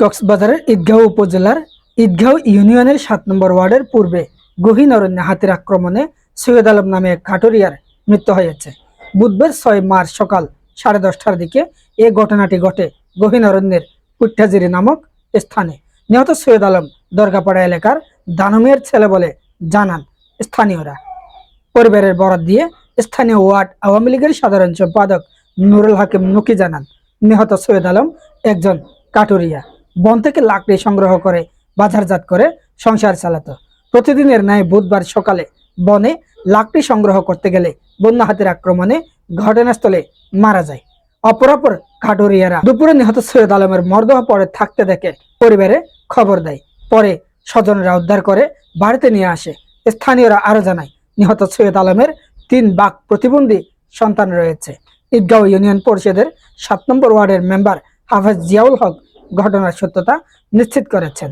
কক্সবাজারের ঈদগাঁও উপজেলার ঈদগাঁও ইউনিয়নের সাত নম্বর ওয়ার্ডের পূর্বে গহীন অরণ্যে হাতির আক্রমণে সৈয়দ আলম নামে এক কাঠুরিয়ার মৃত্যু হয়েছে। বুধবার ছয় মার্চ সকাল সাড়ে দশটার দিকে এ ঘটনাটি ঘটে গহীন অরণ্যের নামক স্থানে। নিহত সৈয়দ আলম দরগাপাড়া এলাকার দানমের ছেলে বলে জানান স্থানীয়রা। পরিবারের বরাত দিয়ে স্থানীয় ওয়ার্ড আওয়ামী লীগের সাধারণ সম্পাদক নুরুল হাকিম নুকি জানান, নিহত সৈয়দ আলম একজন কাটুরিয়া। বন থেকে লাকড়ি সংগ্রহ করে, বাজারজাত করে সংসার চালাতো। প্রতিদিনের ন্যায় বুধবার সকালে বনে লাকড়ি সংগ্রহ করতে গেলে বন্যা হাতের আক্রমণে ঘটনাস্থলে মারা যায়। অপরাপর কাটুরিয়ারা দুপুরে নিহত সৈয়দ আলমের মরদেহ পরে থাকতে দেখে পরিবারে খবর দেয়। পরে স্বজনরা উদ্ধার করে বাড়িতে নিয়ে আসে। স্থানীয়রা আরও জানায়, নিহত সৈয়দ আলমের তিন বাঘ প্রতিবন্ধী সন্তান রয়েছে। ঈদগাঁও ইউনিয়ন পরিষদের সাত নম্বর ওয়ার্ডের মেম্বার হাফেজ জিয়াউল হক ঘটনার সত্যতা নিশ্চিত করেছেন।